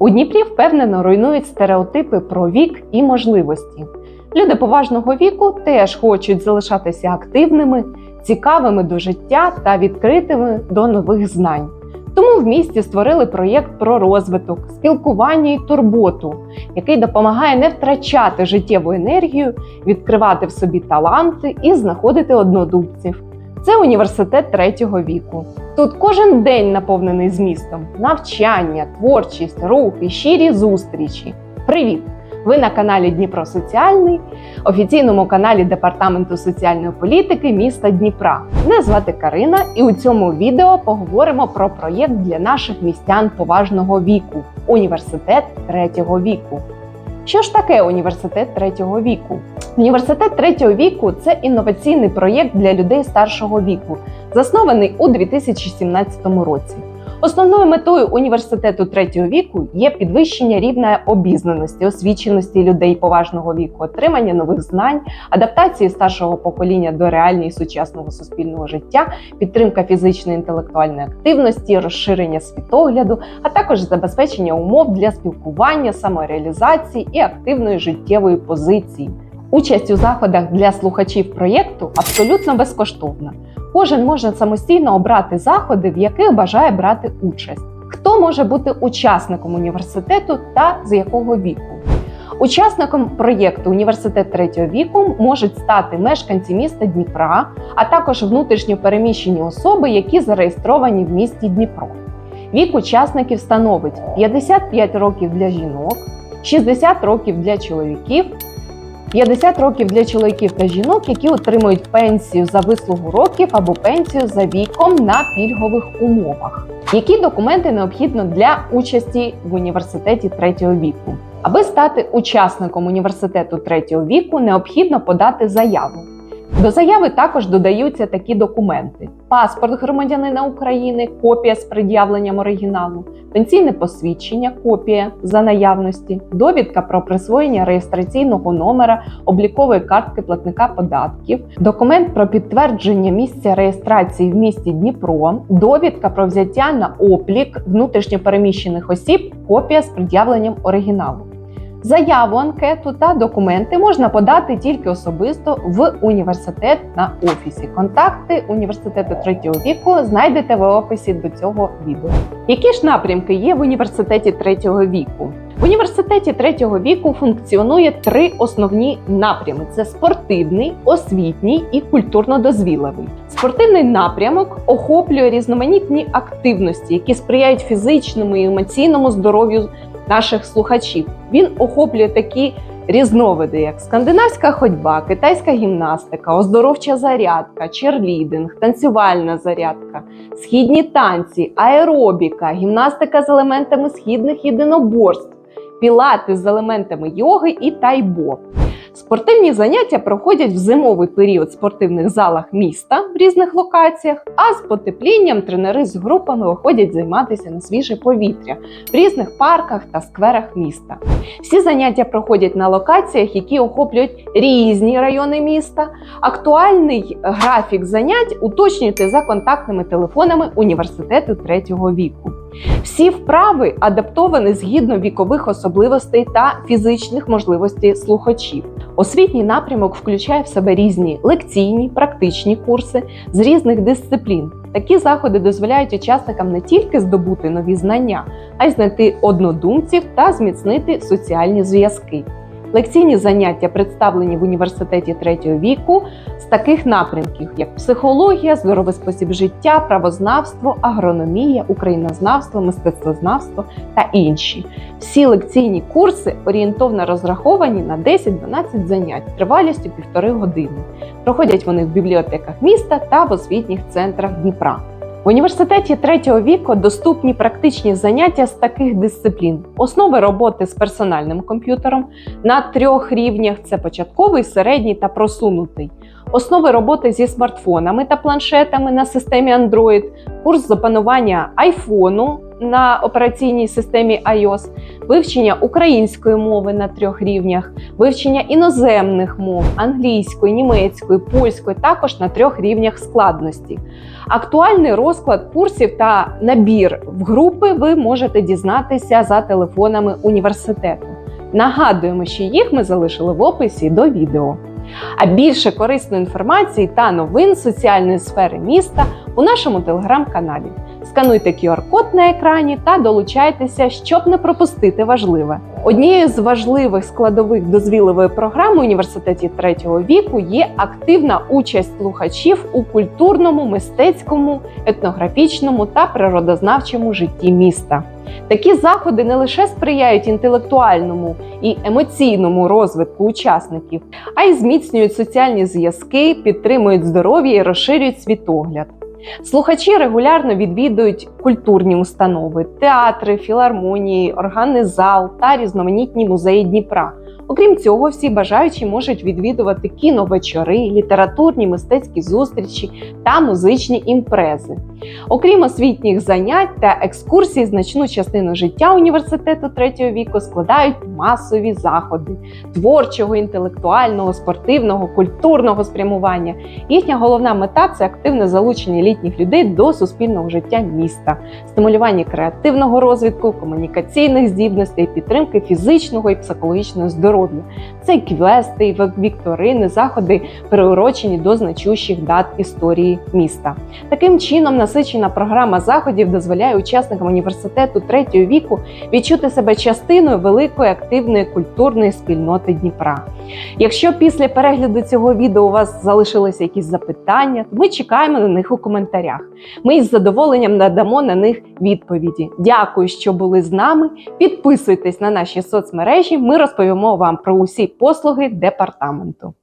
У Дніпрі впевнено руйнують стереотипи про вік і можливості. Люди поважного віку теж хочуть залишатися активними, цікавими до життя та відкритими до нових знань. Тому в місті створили проєкт про розвиток, спілкування і турботу, який допомагає не втрачати життєву енергію, відкривати в собі таланти і знаходити однодумців. Це університет третього віку. Тут кожен день наповнений змістом: навчання, творчість, рух і щирі зустрічі. Привіт! Ви на каналі Дніпро Соціальний, офіційному каналі Департаменту соціальної політики міста Дніпра. Мене звати Карина, і у цьому відео поговоримо про проєкт для наших містян поважного віку університет третього віку. Що ж таке університет третього віку? Університет третього віку це інноваційний проєкт для людей старшого віку, заснований у 2017 році. Основною метою університету третього віку є підвищення рівня обізнаності, освіченості людей поважного віку, отримання нових знань, адаптації старшого покоління до реальної сучасного суспільного життя, підтримка фізичної інтелектуальної активності, розширення світогляду, а також забезпечення умов для спілкування, самореалізації і активної життєвої позиції. Участь у заходах для слухачів проєкту абсолютно безкоштовна. Кожен може самостійно обрати заходи, в яких бажає брати участь. Хто може бути учасником університету та з якого віку? Учасником проєкту Університет третього віку можуть стати мешканці міста Дніпра, а також внутрішньо переміщені особи, які зареєстровані в місті Дніпро. Вік учасників становить 55 років для жінок, 60 років для чоловіків 50 років для чоловіків та жінок, які отримують пенсію за вислугу років або пенсію за віком на пільгових умовах. Які документи необхідно для участі в університеті третього віку? Аби стати учасником університету третього віку, необхідно подати заяву. До заяви також додаються такі документи: паспорт громадянина України, копія з пред'явленням оригіналу, пенсійне посвідчення, копія за наявності, довідка про присвоєння реєстраційного номера облікової картки платника податків, документ про підтвердження місця реєстрації в місті Дніпро, довідка про взяття на облік внутрішньопереміщених осіб, копія з пред'явленням оригіналу. Заяву, анкету та документи можна подати тільки особисто в університет на офісі. Контакти університету третього віку знайдете в описі до цього відео. Які ж напрямки є в університеті третього віку? В університеті третього віку функціонує три основні напрями: це спортивний, освітній і культурно-дозвілений. Спортивний напрямок охоплює різноманітні активності, які сприяють фізичному і емоційному здоров'ю наших слухачів. Він охоплює такі різновиди, як скандинавська ходьба, китайська гімнастика, оздоровча зарядка, черлідинг, танцювальна зарядка, східні танці, аеробіка, гімнастика з елементами східних єдиноборств, пілати з елементами йоги і тайбо. Спортивні заняття проходять в зимовий період в спортивних залах міста в різних локаціях, а з потеплінням тренери з групами виходять займатися на свіже повітря в різних парках та скверах міста. Всі заняття проходять на локаціях, які охоплюють різні райони міста. Актуальний графік занять уточнюйте за контактними телефонами університету третього віку. Всі вправи адаптовані згідно вікових особливостей та фізичних можливостей слухачів. Освітній напрямок включає в себе різні лекційні, практичні курси з різних дисциплін. Такі заходи дозволяють учасникам не тільки здобути нові знання, а й знайти однодумців та зміцнити соціальні зв'язки. Лекційні заняття представлені в університеті третього віку з таких напрямків, як психологія, здоровий спосіб життя, правознавство, агрономія, українознавство, мистецтвознавство та інші. Всі лекційні курси орієнтовно розраховані на 10-12 занять тривалістю півтори години. Проходять вони в бібліотеках міста та в освітніх центрах Дніпра. В університеті третього віку доступні практичні заняття з таких дисциплін: основи роботи з персональним комп'ютером на трьох рівнях: це початковий, середній та просунутий, основи роботи зі смартфонами та планшетами на системі Android, курс з опанування айфону, на операційній системі iOS, вивчення української мови на трьох рівнях, вивчення іноземних мов англійської, німецької, польської, також на трьох рівнях складності. Актуальний розклад курсів та набір в групи ви можете дізнатися за телефонами університету. Нагадуємо, що їх ми залишили в описі до відео. А більше корисної інформації та новин соціальної сфери міста у нашому телеграм-каналі. Скануйте QR-код на екрані та долучайтеся, щоб не пропустити важливе. Однією з важливих складових дозвіливої програми університеті третього віку є активна участь слухачів у культурному, мистецькому, етнографічному та природознавчому житті міста. Такі заходи не лише сприяють інтелектуальному і емоційному розвитку учасників, а й зміцнюють соціальні зв'язки, підтримують здоров'я і розширюють світогляд. Слухачі регулярно відвідують культурні установи, театри, філармонії, органний зал та різноманітні музеї Дніпра. Окрім цього, всі бажаючі можуть відвідувати кіновечори, літературні мистецькі зустрічі та музичні імпрези. Окрім освітніх занять та екскурсій, значну частину життя університету третього віку складають масові заходи творчого, інтелектуального, спортивного, культурного спрямування. Їхня головна мета це активне залучення літніх людей до суспільного життя міста, стимулювання креативного розвитку, комунікаційних здібностей, підтримки фізичного і психологічного здоров'я. Це квести, вікторини, заходи, приурочені до значущих дат історії міста. Таким чином, насичена програма заходів дозволяє учасникам університету третього віку відчути себе частиною великої активної культурної спільноти Дніпра. Якщо після перегляду цього відео у вас залишилися якісь запитання, то ми чекаємо на них у коментарях. Ми із задоволенням надамо на них відповіді. Дякую, що були з нами. Підписуйтесь на наші соцмережі. Ми розповімо вам про усі послуги департаменту.